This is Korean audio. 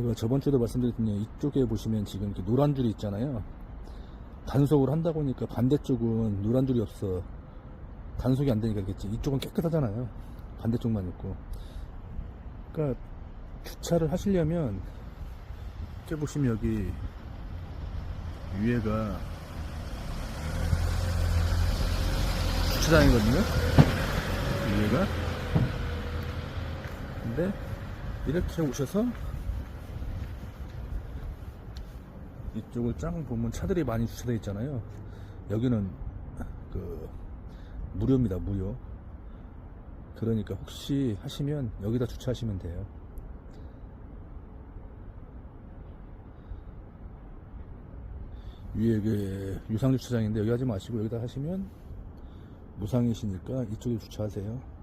제가 저번 주에도 말씀드렸더니 이쪽에 보시면 지금 이렇게 노란 줄이 있잖아요. 단속을 한다고 하니까 반대쪽은 노란 줄이 없어. 단속이 안 되니까 그겠지. 이쪽은 깨끗하잖아요. 반대쪽만 있고. 그러니까 주차를 하시려면 이렇게 보시면 여기 위에가 주차장이거든요. 위에가. 근데 이렇게 오셔서 이쪽을 쫙 보면 차들이 많이 주차되어 있잖아요. 여기는 그 무료입니다. 무료. 그러니까 혹시 하시면 여기다 주차하시면 돼요. 위에 그 유상 주차장인데 여기 하지 마시고 여기다 하시면 무상이시니까 이쪽에 주차하세요.